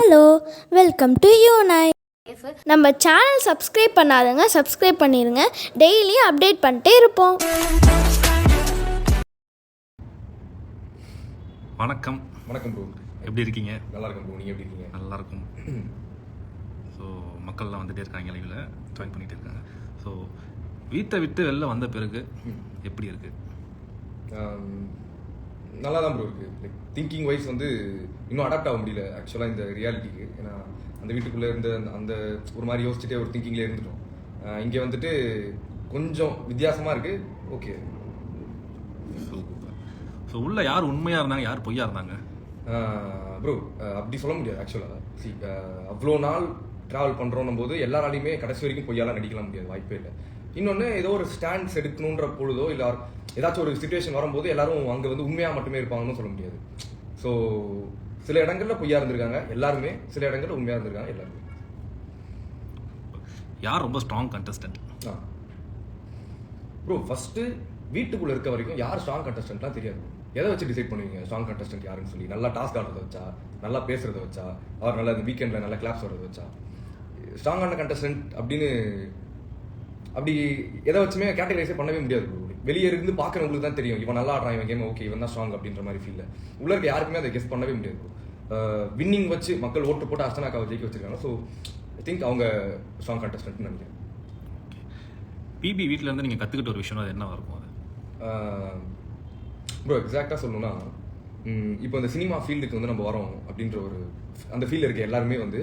Hello welcome to you நை. நம்ம channel subscribe பண்ணாதவங்க சப்ஸ்கிரைப் பண்ணிடுங்க டெய்லி அப்டேட் பண்ணிட்டே இருப்போம். வணக்கம். வணக்கம் ப்ரோ எப்படி இருக்கீங்க? நல்லா இருக்கும் ப்ரோ நீங்கள் எப்படி இருக்கீங்க? நல்லா இருக்கும் ஸோ மக்கள்லாம் வந்துட்டே இருக்காங்க லைவில் ஜாயின் பண்ணிட்டு இருக்காங்க. ஸோ வீட்டை விட்டு வெளில வந்த பிறகு எப்படி இருக்கு? ஆம், நல்லா தான் ப்ரோ இருக்கு. லைக் திங்கிங் வைஸ் வந்து இன்னும் அடாப்ட் ஆக முடியல ஆக்சுவலாக இந்த ரியாலிட்டிக்கு ஏன்னா அந்த வீட்டுக்குள்ளே இருந்த அந்த- ஒரு மாதிரி யோசிச்சுட்டே ஒரு திங்கிங்லேயே இருந்துட்டோம். இங்கே வந்துட்டு கொஞ்சம் வித்தியாசமாக இருக்கு. ஓகே ஸோ உள்ள யார் உண்மையாக இருந்தாங்க யார் பொய்யா இருந்தாங்க? ப்ரோ அப்படி சொல்ல முடியாது ஆக்சுவலாக சி அவ்வளோ நாள் ட்ராவல் பண்ணுறோன்னும் போது எல்லாராலையுமே கடைசி வரைக்கும் பொய்யாலாம் நடிக்கலாம் முடியாது வாய்ப்பே இல்லை. இன்னொன்று ஏதோ ஒரு ஸ்டாண்ட்ஸ் எடுக்கணுன்ற பொழுதோ இல்லை ஏதாச்சும் ஒரு சுச்சுவேஷன் வரும்போது எல்லாரும் அங்கே வந்து உண்மையாக மட்டுமே இருப்பாங்கன்னு சொல்ல முடியாது. ஸோ சில இடங்கள்ல பொய்யா இருந்திருக்காங்க. எல்லாருமே சில இடங்கள்ல உண்மையாக இருந்திருக்காங்க எல்லாருமே. யார் ரொம்ப ஸ்ட்ராங் கண்டஸ்டன்ட் ப்ரோ ஃபஸ்ட்டு வீட்டுக்குள்ளே இருக்க வரைக்கும் யார் ஸ்ட்ராங் கண்டஸ்டன்ட்லாம் தெரியாது. எதை வச்சு டிசைட் பண்ணுவீங்க? ஸ்ட்ராங் கண்டஸ்டன்ட் யாருன்னு சொல்லி. நல்லா டாஸ்க் ஆடுறத வச்சா நல்லா பேசுறத வச்சா அவர் நல்லா இந்த வீக்கெண்டில் நல்லா கிளாப்ஸ் வர்றத வச்சா. ஸ்ட்ராங்கான கண்டஸ்டன்ட் அப்படின்னு அப்படி எதை வச்சுமே கேட்டகரைஸே பண்ணவே முடியாது. வெளியே இருந்து பார்க்குறவங்களுக்கு தான் தெரியும். இவன் நல்லா ஆடுறான் இவன் கேம் ஓகே இவன் தான் ஸ்ட்ராங் அப்படின்ற மாதிரி ஃபீல் உள்ள இருக்க யாருக்குமே அதை கெஸ் பண்ணவே முடியாது வின்னிங் வச்சு மக்கள் ஓட்டு போட்டு அஸ்தனாக்காவை ஜெயிக்க வச்சிருக்காங்க. ஸோ ஐ திங்க் அவங்க ஸ்ட்ராங் கண்டஸ்டன்ட்னு நினைக்கிறேன். பிபி வீட்டில் இருந்து நீங்கள் கற்றுக்கிட்ட ஒரு விஷயம் அது என்னவா இருக்கும் அது? ப்ரோ எக்ஸாக்டாக சொல்லணும்னா இப்போ இந்த சினிமா ஃபீல்டுக்கு வந்து நம்ம வரோம் அப்படின்ற ஒரு அந்த ஃபீல்டில் இருக்க எல்லாருமே வந்து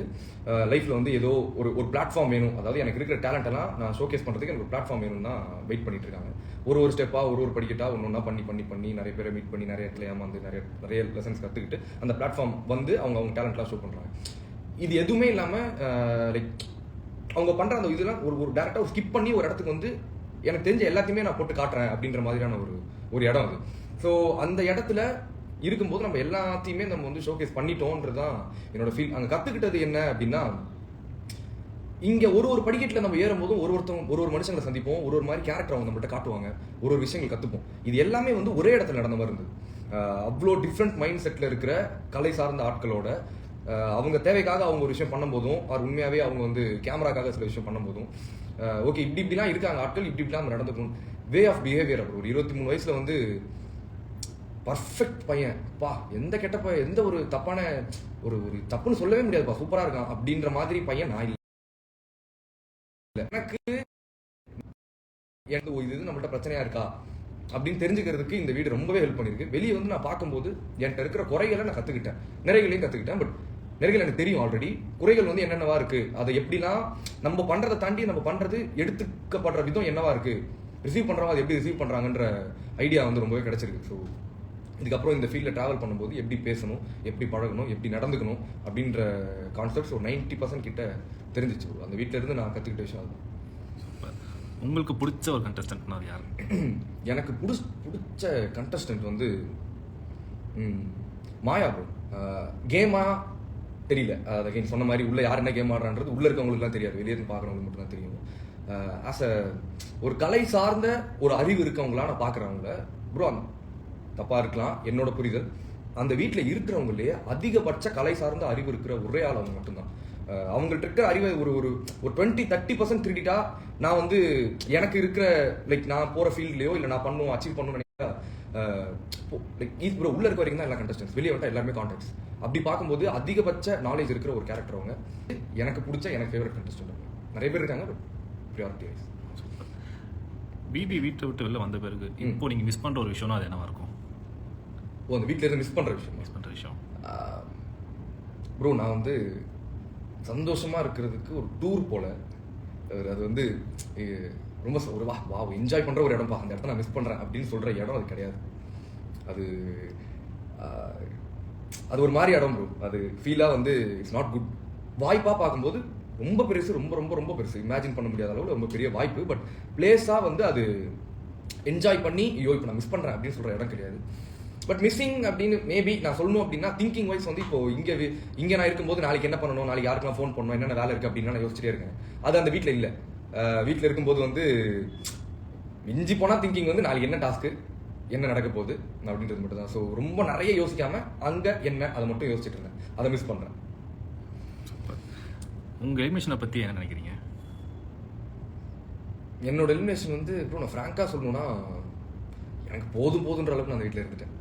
லைஃப்பில் வந்து ஏதோ ஒரு ஒரு பிளாட்ஃபார்ம் வேணும். அதாவது எனக்கு இருக்கிற talent எல்லாம் நான் ஷோகேஸ் பண்ணுறதுக்கு எனக்கு ஒரு பிளாட்ஃபார்ம் வேணும் தான் வெயிட் பண்ணிட்டு இருக்காங்க ஒரு ஒரு ஸ்டெப்பாக ஒரு ஒரு படிக்கட்டாக ஒன்று ஒன்றா பண்ணி பண்ணி பண்ணி நிறைய பேரை மீட் பண்ணி நிறைய இடத்துல ஏமாந்து நிறைய நிறைய லெசன்ஸ் கற்றுக்கிட்டு அந்த பிளாட்ஃபார்ம் வந்து அவங்க அவங்க டேலண்ட்லாம் ஷோ பண்ணுறாங்க இது எதுவுமே இல்லாமல் லைக் அவங்க பண்ற அந்த இதெல்லாம் ஒரு ஒரு டேரக்டா ஒரு ஸ்கிப் பண்ணி ஒரு இடத்துக்கு வந்து எனக்கு தெரிஞ்ச எல்லாத்தையுமே நான் போட்டு காட்டுறேன் அப்படின்ற மாதிரியான ஒரு ஒரு இடம் அது. ஸோ அந்த இடத்துல இருக்கும்போது நம்ம எல்லாத்தையுமே நம்ம வந்து ஷோகேஸ் பண்ணிட்டோன்றது தான் என்னோட ஃபீல் அங்கே கற்றுக்கிட்டது என்ன அப்படின்னா இங்கே ஒரு ஒரு படிக்கட்டில் நம்ம ஏறும்போதும் ஒரு ஒருத்தவங்க ஒரு ஒரு மனுஷங்களை சந்திப்போம். ஒரு ஒரு மாதிரி கேரக்டர் அவங்க நம்மள்ட்ட காட்டுவாங்க. ஒரு ஒரு விஷயங்கள் கற்றுப்போம் இது எல்லாமே வந்து ஒரே இடத்துல நடந்த மாதிரி இருந்தது. அவ்வளோ டிஃப்ரெண்ட் மைண்ட் செட்டில் இருக்கிற கலை சார்ந்த ஆட்களோட அவங்க தேவைக்காக அவங்க ஒரு விஷயம் பண்ணும்போதும் அவர் உண்மையாகவே அவங்க வந்து கேமராக்காக சில விஷயம் பண்ணும்போதும் ஓகே இப்படி இப்படிலாம் இருக்காங்க ஆட்கள் இப்படி இப்படிலாம் நடந்துக்கணும். வே ஆஃப் பிஹேவியர் அப்புறம் ஒரு இருபத்தி மூணு வயசில் வந்து பர்ஃபெக்ட் பையன். பா எந்த கெட்ட பையன் எந்த ஒரு தப்பான ஒரு ஒரு தப்புன்னு சொல்லவே முடியாதுப்பா. சூப்பரா இருக்கான் அப்படின்ற மாதிரி பையன் நான் இல்லை. எனக்கு எனக்கு இது இது நம்மள்ட்ட பிரச்சனையா இருக்கா? அப்படின்னு தெரிஞ்சுக்கிறதுக்கு இந்த வீடு ரொம்பவே ஹெல்ப் பண்ணிருக்கு. வெளியே வந்து நான் பார்க்கும்போது என்கிட்ட இருக்கிற குறைகளை நான் கத்துக்கிட்டேன். நிறைகளையும் கத்துக்கிட்டேன். பட் நிறைகள் எனக்கு தெரியும் ஆல்ரெடி குறைகள் வந்து என்னென்னவா இருக்கு? அதை எப்படிலாம் நம்ம பண்றதை தாண்டி நம்ம பண்றது எடுத்துக்கப்படுற விதம் என்னவா இருக்கு? ரிசீவ் பண்றவங்க அதை எப்படி ரிசீவ் பண்றாங்கன்ற ஐடியா வந்து ரொம்பவே கிடைச்சிருக்கு. ஸோ இதுக்கப்புறம் இந்த ஃபீல்டில் ட்ராவல் பண்ணும்போது எப்படி பேசணும் எப்படி பழகணும் எப்படி நடந்துக்கணும் அப்படின்ற கான்செப்ட்ஸ் ஒரு நைன்டி பர்சன்ட் கிட்ட தெரிஞ்சிச்சு. அந்த வீட்டில இருந்து நான் கற்றுக்கிட்ட விஷயம் சூப்பர் உங்களுக்கு பிடிச்ச ஒரு கண்டஸ்டன்ட்னா அது யார்? எனக்கு பிடிச்ச பிடிச்ச கண்டஸ்டன்ட் வந்து மாயா ப்ரோ கேமா தெரியல. அதை நீங்க சொன்ன மாதிரி உள்ள யார் என்ன கேம் ஆடுறான்றது உள்ள இருக்கவங்களுக்குலாம் தெரியாது. வெளியே இருந்து பார்க்குறவங்களுக்கு மட்டும் தான் தெரியும். ஆஸ் அ ஒரு கலை சார்ந்த ஒரு அறிவு இருக்கவங்களா நான் பார்க்குறவங்கள ப்ரோ தப்பா இருக்கலாம். என்னோட புரிதல். அந்த வீட்டில் இருக்கிறவங்களே அதிகபட்ச கலை சார்ந்த அறிவு இருக்கிற ஒரே ஆள் அவங்க மட்டும்தான். அவங்கள்ட்ட இருக்கிற அறிவை ஒரு ஒரு ஒரு டுவெண்ட்டி தேர்ட்டி பர்சன்ட் திருடிட்டா நான் வந்து எனக்கு இருக்கிற லைக் நான் போற ஃபீல்ட்லயோ இல்லை நான் பண்ணுவோம் அச்சீவ் பண்ணணும்னு நினைக்கிறா லைக் ஈஸ் ப்ரோ உள்ள இருக்க வரைக்கும் தான் எல்லா கண்டஸ்டன்ஸ் வெளியே வந்துட்டா எல்லாருமே கான்டாக்ட்ஸ் அப்படி பார்க்கும்போது அதிகபட்ச நாலேஜ் இருக்கிற ஒரு கேரக்டர் அவங்க. எனக்கு பிடிச்ச எனக்கு ஃபேவரட் கண்டஸ்டன்ட் நிறைய பேர் இருக்காங்க பட் ப்ரியாரிட்டி வைஸ் பிபி வீட்டை விட்டு வெளில வந்த பிறகு இப்போ நீங்கள் மிஸ் பண்ணுற ஒரு விஷயம்னா அது என்னவா இருக்கும்? ஓ அந்த வீட்டில் இருந்து மிஸ் பண்ற விஷயம்? மிஸ் பண்ணுற விஷயம். ப்ரோ நான் வந்து சந்தோஷமா இருக்கிறதுக்கு ஒரு டூர் போல. அது- வந்து ரொம்ப ஒரு வா வா என்ஜாய் பண்ற ஒரு இடம்ப்பா அந்த இடத்த நான் மிஸ் பண்றேன் அப்படின்னு சொல்ற இடம் அது கிடையாது. அது அது ஒரு மாதிரி இடம் ப்ரோ அது ஃபீலாக வந்து இட்ஸ் நாட் குட் வாய்ப்பாக பார்க்கும்போது ரொம்ப பெருசு ரொம்ப ரொம்ப ரொம்ப பெருசு. இமேஜின் பண்ண முடியாத அளவில் ரொம்ப பெரிய வாய்ப்பு. பட் பிளேஸாக வந்து அது என்ஜாய் பண்ணி ஐயோ இப்போ நான் மிஸ் பண்ணுறேன் அப்படின்னு சொல்கிற இடம் கிடையாது. பட் மிஸ்ஸிங் அப்படின்னு மேபி நான் சொல்லணும் அப்படின்னா திங்கிங் வைஸ் வந்து இப்போ இங்கே இங்கே நான் இருக்கும்போது நாளைக்கு என்ன பண்ணணும்? நாளைக்கு யாருக்கெல்லாம் ஃபோன் பண்ணணும்? என்னென்ன வேலை இருக்குது அப்படின்னு நான் யோசிச்சிட்டே இருக்கேன். அது அந்த வீட்டில் இல்லை. வீட்டில் இருக்கும்போது வந்து மிஞ்சி போனால் திங்கிங் வந்து நாளைக்கு என்ன டாஸ்க்கு என்ன நடக்க போகுது அப்படின்றது மட்டும் தான். ஸோ ரொம்ப நிறைய யோசிக்காம அங்கே என்ன அதை மட்டும் யோசிச்சுட்டு இருந்தேன். அதை மிஸ் பண்ணுறேன் உங்கள் எலிமினேஷனை பற்றி என்ன நினைக்கிறீங்க? என்னோட எலிமினேஷன் வந்து ப்ரோ நான் ஃப்ராங்காக சொல்லணும்னா எனக்கு போதும் போதுன்ற அளவுக்கு நான் அந்த வீட்டில் இருந்துட்டேன்.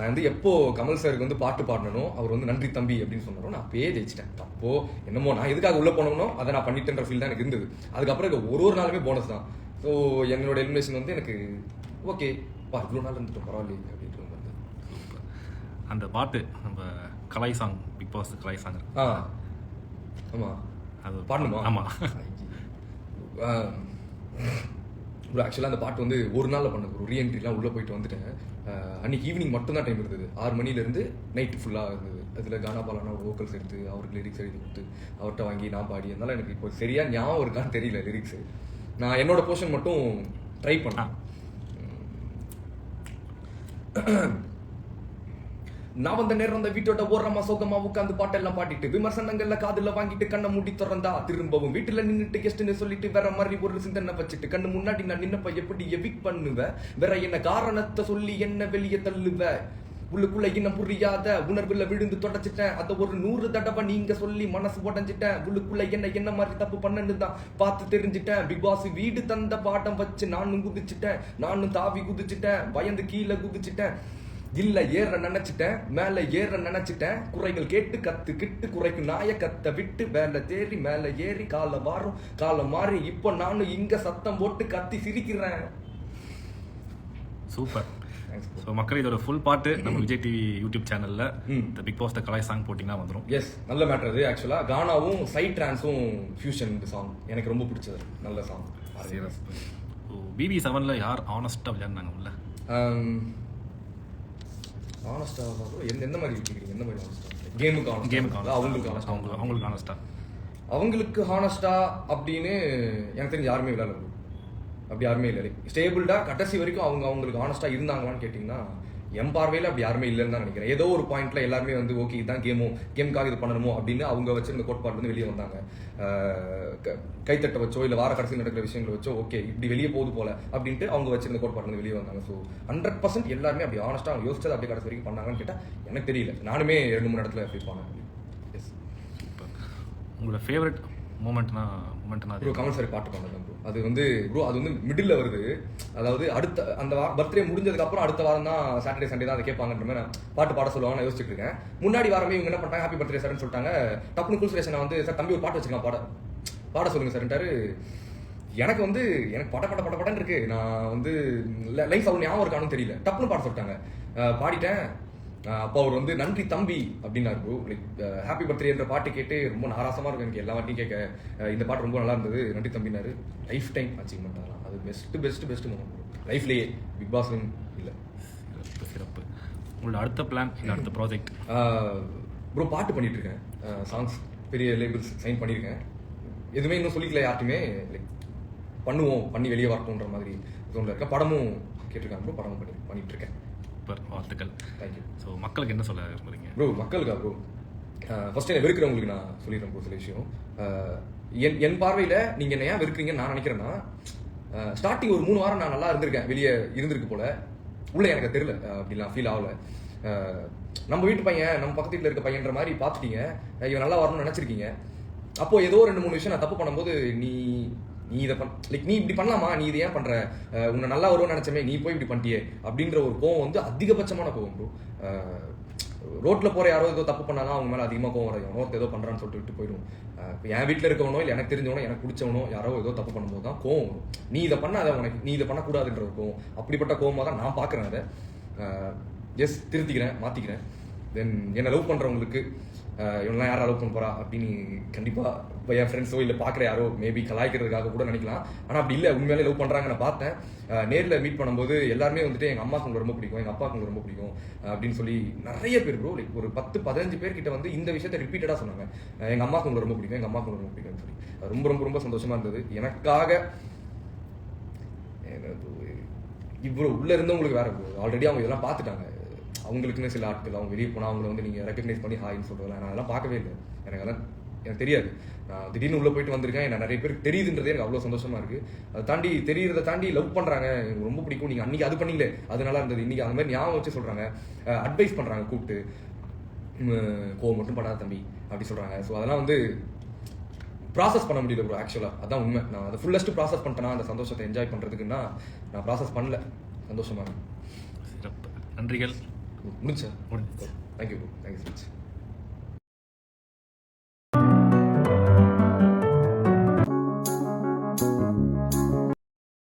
நான் வந்து எப்போ கமல் சாருக்கு வந்து பாட்டு பாடணும் அவர் வந்து நன்றி தம்பி அப்படின்னு சொன்னாரோ நான் அப்பயே ஜெயிச்சிட்டேன். தப்போ என்னமோ நான் எதுக்காக உள்ள போனோம்னோ அதை நான் பண்ணிட்டேன்ற ஃபீல் தான் எனக்கு இருந்தது. அதுக்கப்புறம் ஒரு ஒரு நாளுமே போனஸ் தான். ஸோ என்னோட எலிமினேஷன் வந்து எனக்கு ஓகே பா இவ்வளோ நாள் இருந்துட்டோம் பரவாயில்லையே தான். Super. அந்த பாட்டு நம்ம கலாய் சாங் பிக் பாஸ் கலாய் சாங் ஆ. ஆமாம் அது பாடணுமா? ஆமாம் ப்ரோ ஆக்சுவலாக அந்த பாட்டு வந்து ஒரு நாளில் பண்ண ஒரு ரீஎன்ட்ரிலாம் உள்ளே போயிட்டு வந்துட்டேன். அன்னைக்கு ஈவினிங் மட்டும்தான் டைம் இருந்தது. ஆறு மணிலேருந்து நைட் ஃபுல்லாக இருந்தது. அதில் கானா பாலானா வோக்கல்ஸ் எடுத்து அவருக்கு லிரிக்ஸ் எழுதி கொடுத்து அவர்கிட்ட வாங்கி நான் பாடி அதனால எனக்கு இப்போ சரியா ஞாபகம் இருக்கான்னு தெரியல லிரிக்ஸு நான் என்னோட போர்ஷன் மட்டும் ட்ரை பண்ணேன். நான் வந்த நேரம் அந்த வீட்டோட ஓரமா சோகமா உட்காந்து பாட்டெல்லாம் பாடிட்டு விமர்சனங்கள்ல காதுல வாங்கிட்டு கண்ணை மூடி திறந்தா திரும்பவும் வீட்டுல நின்னுட்டு கெஸ்ட்னு சொல்லிட்டு வேற மாதிரி ஒரு சிந்தனை வச்சுட்டு கண்ணு முன்னாடி நான் நின்னப்ப எப்படி எவிக் பண்ணுவேன் வேற என்ன காரணத்தை சொல்லி என்ன வெளியே தள்ளுவ? உள்ளுக்குள்ள இன்னும் புரியாத உணர்வுல விழுந்து தொடச்சிட்டேன். அதை ஒரு நூறு தடவை நீங்க சொல்லி மனசு உடஞ்சிட்டேன். உள்ளுக்குள்ள என்ன என்ன மாதிரி தப்பு பண்ணனு தான் பார்த்து தெரிஞ்சிட்டேன். பிக் பாஸ் வீடு தந்த பாட்டம் வச்சு நானும் குதிச்சிட்டேன். நானும் தாவி குதிச்சிட்டேன். பயந்து கீழே குதிச்சிட்டேன். இல்ல ஏற நினைச்சிட்டேன் மேல ஏற நினைச்சிட்டேன். குறைகள் கேட்டு கத்து கிட்டு குறைக்கு நாய கத்த விட்டு மேல தேறி மேல ஏறி கால வாரம் காலம் மாறி இப்போ நானும் இங்க சத்தம் போட்டு கத்தி சிரிக்கிறேன். சூப்பர். ஸோ மக்கள் இதோட ஃபுல் பாட்டு நம்ம விஜய் டிவி யூடியூப் சேனலில். இந்த பிக் பாஸ் த கலாய் சாங் போட்டிங்கன்னா வந்துடும் எஸ் நல்ல மேட்டர் அது ஆக்சுவலா கானாவும் சைட் ட்ரான்ஸும் ஃபியூஷன் சாங் எனக்கு ரொம்ப பிடிச்சது நல்ல சாங் பிபி செவனில் யார் ஆனஸ்ட்டாக விளையாடினாங்க உள்ள ஆனஸ்டா எந்த எந்த மாதிரி எந்த மாதிரி ஆனஸ்டா கேமுக்கு ஆனஸ்டா கேமுக்கு அவங்களுக்கு honest ஆ? அவங்க அவங்களுக்கு ஆனஸ்ட்டாக அவங்களுக்கு ஹானஸ்டா அப்படின்னு எனக்கு தெரிஞ்சு யாருமே விளையாடல bro. அப்படி யாருமே இல்லை. ஸ்டேபிள்டா கடைசி வரைக்கும் அவங்க அவங்களுக்கு ஹானஸ்டா இருந்தாங்களான்னு கேட்டிங்கன்னா என் பார்வையில் அப்படி யாருமே இல்லைன்னு தான் நினைக்கிறேன். ஏதோ ஒரு பாயிண்ட்ல எல்லாருமே வந்து ஓகே தான் கேமோ கேமுக்காக இது பண்ணணுமோ அப்படின்னு அவங்க வச்சிருந்த கோட்பாடு வந்து வெளியே வந்தாங்க. க- கைத்தட்ட வச்சோ இல்லை வார கடைசியில் நடக்கிற விஷயங்களை வச்சோ ஓகே இப்படி வெளியே போகுது போல அப்படின்ட்டு அவங்க வச்சிருந்த கோட்பாடு வந்து வெளியே வந்தாங்க. ஸோ ஹண்ட்ரட் பர்சன்ட் எல்லாருமே அப்படி ஆனஸ்டா அவங்க யோசிச்சது அப்படி கடைசி வரைக்கும் பண்ணாங்கன்னு கேட்டால் எனக்கு தெரியல. நானுமே ரெண்டு மூணு இடத்துல அப்படி போனேன் எஸ் உங்களோட ஃபேவரட் மூமெண்ட்னா மூமெண்ட்னா ப்ரோ கமல் சார் பாட்டு பாடுறது ப்ரோ அது வந்து ப்ரோ அது வந்து மிடில் வருது. அதாவது அடுத்த அந்த பர்த்டே முடிஞ்சதுக்கு அப்புறம் அடுத்த வாரம் தான் சாட்டர்டே சண்டே தான் அதை கேட்பாங்கன்ற மாதிரி நான் பாட்டு பாட சொல்லுவாங்க நான் யோசிச்சுட்டு இருக்கேன். முன்னாடி வாரமே இவங்க என்ன பண்ணாங்க ஹாப்பி பர்த்டே சார்னு சொல்லிட்டாங்க. டப்புனு கூல் சுரேஷன் வந்து சார் தம்பி ஒரு பாட்டு வச்சுக்கலாம் பாட. பாட சொல்லுங்க சார்ன்ட்டாரு எனக்கு வந்து எனக்கு பட பட பட படன்னு இருக்கு. நான் வந்து லைஃப் அவங்க ஞாபகம் இருக்கானு தெரியல. டப்புனு பாட சொல்லிட்டாங்க. பாடிட்டேன். அப்போ அவர் வந்து நன்றி தம்பி அப்படின்னாரு ப்ரோ லைக் ஹாப்பி பர்த்டேன்ற பாட்டு கேட்டு ரொம்ப நாராசமா இருக்கும். எனக்கு எல்லா வாட்டியும் கேட்க இந்த பாட்டு ரொம்ப நல்லா இருந்தது. நன்றி தம்பினாரு லைஃப் டைம் அச்சீவ்மெண்ட் அதெல்லாம். அது பெஸ்ட் பெஸ்ட் பெஸ்ட் மூமெண்ட் லைஃப்லயே பிக் பாஸ்லும் இல்லை. சிறப்பு உங்களோட அடுத்த பிளான் இல்லை அடுத்த ப்ராஜெக்ட் ப்ரோ பாட்டு பண்ணிட்டு இருக்கேன் சாங்ஸ் பெரிய லேபிள்ஸ் சைன் பண்ணியிருக்கேன் எதுவுமே இன்னும் சொல்லிக்கல யார்ட்டுமே லைக் பண்ணுவோம் பண்ணி வெளியே வரட்டும்ன்ற மாதிரி தோணுல இருக்கேன் படமும் கேட்டிருக்காங்க ப்ரோ படமும் பண்ணி பண்ணிட்டு இருக்கேன் வாழ்த்துக்கள். ஸோ மக்களுக்கு என்ன சொல்ல விரும்புறீங்க? ப்ரோ மக்களுக்கா ப்ரோ ஃபர்ஸ்ட் என்ன வெறுக்கிறவங்களுக்கு நான் சொல்லிடுறேன் ப்ரோ சில விஷயம். என் என் பார்வையில் நீங்கள் என்ன ஏன் வெறுக்கிறீங்கன்னு நான் நினைக்கிறேன்னா ஸ்டார்டிங் ஒரு மூணு வாரம் நான் நல்லா இருந்திருக்கேன். வெளியே இருந்திருக்கு போல. உள்ள எனக்கு தெரியல. அப்படிலாம் ஃபீல் ஆகல. நம்ம வீட்டு பையன் நம்ம பக்கத்து வீட்டில் இருக்க பையன்ற மாதிரி பார்த்துட்டீங்க. இவன் நல்லா வரணும்னு நினச்சிருக்கீங்க. அப்போ ஏதோ ரெண்டு மூணு விஷயம் நான் தப்பு பண்ணும்போது நீ நீ இதை பண் லைக் நீ இப்படி பண்ணலாமா? நீ இதை ஏன் பண்ற? உன்னை நல்லா வரும்னு நினைச்சமே நீ போய் இப்படி பண்ணிட்டியே அப்படின்ற ஒரு கோவம் வந்து அதிகபட்சமான கோவம் ப்ரோ ரோட்டில் போகிற யாரோ ஏதோ தப்பு பண்ணாலும் அவங்க மேலே அதிகமாக கோவம் வரும் ஒருத்தர் ஏதோ பண்ணுறான்னு சொல்லிட்டு விட்டு போயிடும் இப்போ என் வீட்டில் இருக்கவனோ இல்லை எனக்கு தெரிஞ்சவனோ எனக்கு பிடிச்சவனோ யாரோ ஏதோ தப்பு பண்ணும்போது தான் கோவம் வரும். நீ இதை பண்ணாத உனக்கு நீ இதை பண்ணக்கூடாதுன்ற ஒரு கோவம். அப்படிப்பட்ட கோவமாக தான் நான் பார்க்குறேன் அதை. எஸ் திருத்திக்கிறேன் மாற்றிக்கிறேன் தென் என்னை லவ் பண்ணுறவங்களுக்கு அஹ் இவனெல்லாம் யாரா பண்ண போறா அப்படின்னு கண்டிப்பா இப்போ என் ஃப்ரெண்ட்ஸோ இல்லை பார்க்குற யாரோ மேபி கலாய்க்கிறதுக்காக கூட நினைக்கலாம். ஆனால் அப்படி இல்லை உண்மையிலே லவ் பண்ணுறாங்கன்னு நான் பார்த்தேன். நேரில் மீட் பண்ணும்போது எல்லாருமே வந்துட்டு எங்கள் அம்மாக்கு உங்களுக்கு ரொம்ப பிடிக்கும் எங்கள் அப்பாவுக்கு உங்களுக்கு ரொம்ப பிடிக்கும் அப்படின்னு சொல்லி நிறைய பேர் ப்ரோ லைக் ஒரு பத்து பதினஞ்சு பேர்கிட்ட வந்து இந்த விஷயத்த ரிப்பீட்டடாக சொன்னாங்க. எங்கள் எங்க அம்மாக்கு உங்களுக்கு ரொம்ப பிடிக்கும் எங்கள் அம்மாக்கு ரொம்ப பிடிக்கும்னு சொல்லி. ரொம்ப ரொம்ப ரொம்ப சந்தோஷமாக இருந்தது. எனக்காக இவ்வளோ உள்ளே இருந்தவங்களுக்கு வேற ஆல்ரெடி அவங்க இதெல்லாம் பார்த்துட்டாங்க. அவங்களுக்குன்னு சில ஆட்கள் அவங்க வெளியே போனால் அவங்கள வந்து நீங்கள் ரெக்கக்னைஸ் பண்ணி ஹாய்னு சொல்கிறதெல்லாம் நான் அதெல்லாம் பார்க்கவே இல்லை. எனக்கு அதெல்லாம் எனக்கு தெரியாது. நான் திடீர்னு உள்ளே போயிட்டு வந்திருக்கேன் நான் நிறைய பேருக்கு தெரியுதுன்றதே எனக்கு அவ்வளோ சந்தோஷமா இருக்கு. அதை தாண்டி தெரியறதை தாண்டி லவ் பண்ணுறாங்க எனக்கு ரொம்ப பிடிக்கும். நீங்கள் அன்னைக்கு அது பண்ணீங்களே அது நல்லா இருந்தது. இன்றைக்கி அந்த மாதிரி ஞாபகம் வச்சு சொல்கிறாங்க அட்வைஸ் பண்ணுறாங்க கூப்பிட்டு. கோவம் மட்டும் படாத தம்பி அப்படி சொல்கிறாங்க ஸோ அதெல்லாம் வந்து ப்ராசஸ் பண்ண முடியல ப்ரோ ஆக்சுவலாக அதான் உண்மை. நான் அதை ஃபுல்லஸ்ட்டு ப்ராசஸ் பண்ணிட்டேனா அந்த சந்தோஷத்தை என்ஜாய் பண்ணுறதுக்குன்னா நான் ப்ராசஸ் பண்ணல. சந்தோஷமா சிறப்பு. நன்றிகள். 문자. 문자. 당기고 당겼습니다.